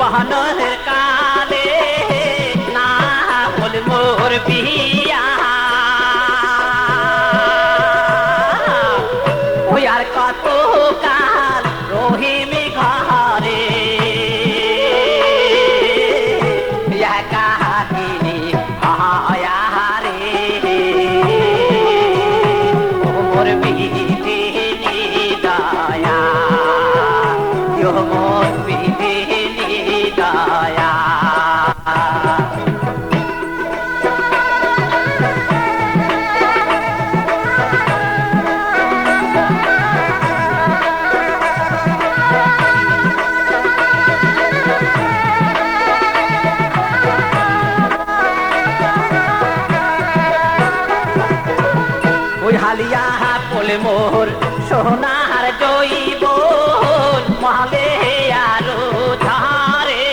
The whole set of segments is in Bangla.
বাহানো হে মোর, সোনার জৈব মহালে আরও ধারে।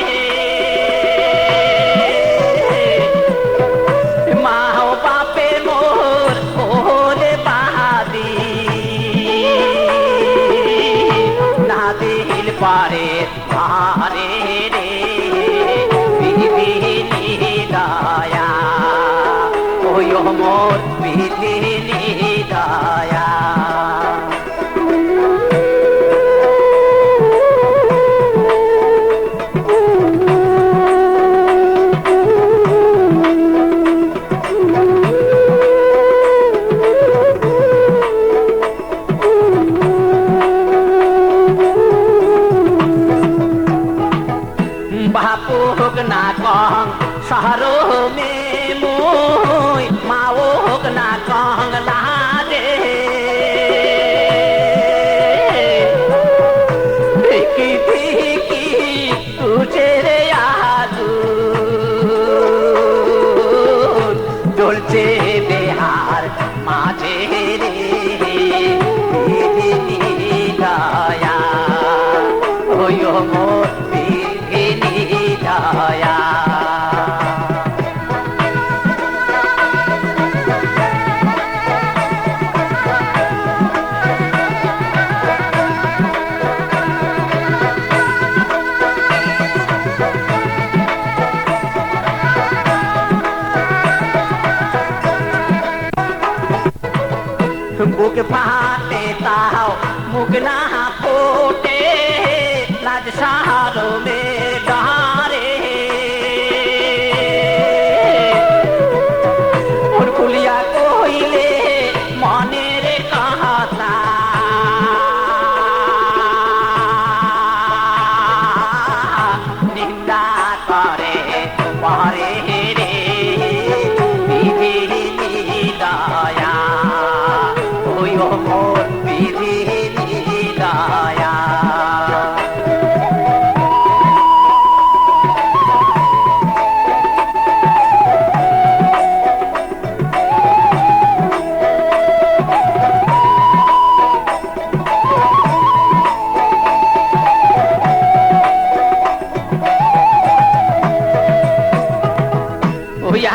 মাও বাপে মোর ওলে বাহাদি। না দিল পারে পারে রে বিধিনি দয়া। ওই মোর বিধিনি বাপু না কং শহরো মে মুই, মাও হোক না কং লাদে ফিকি ফিকি তুঝে রে আদু চলছে বেহার মাঝে রে দয়া ওই बुक पहा देता हो हाँ फोटे।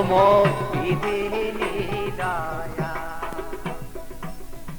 সমর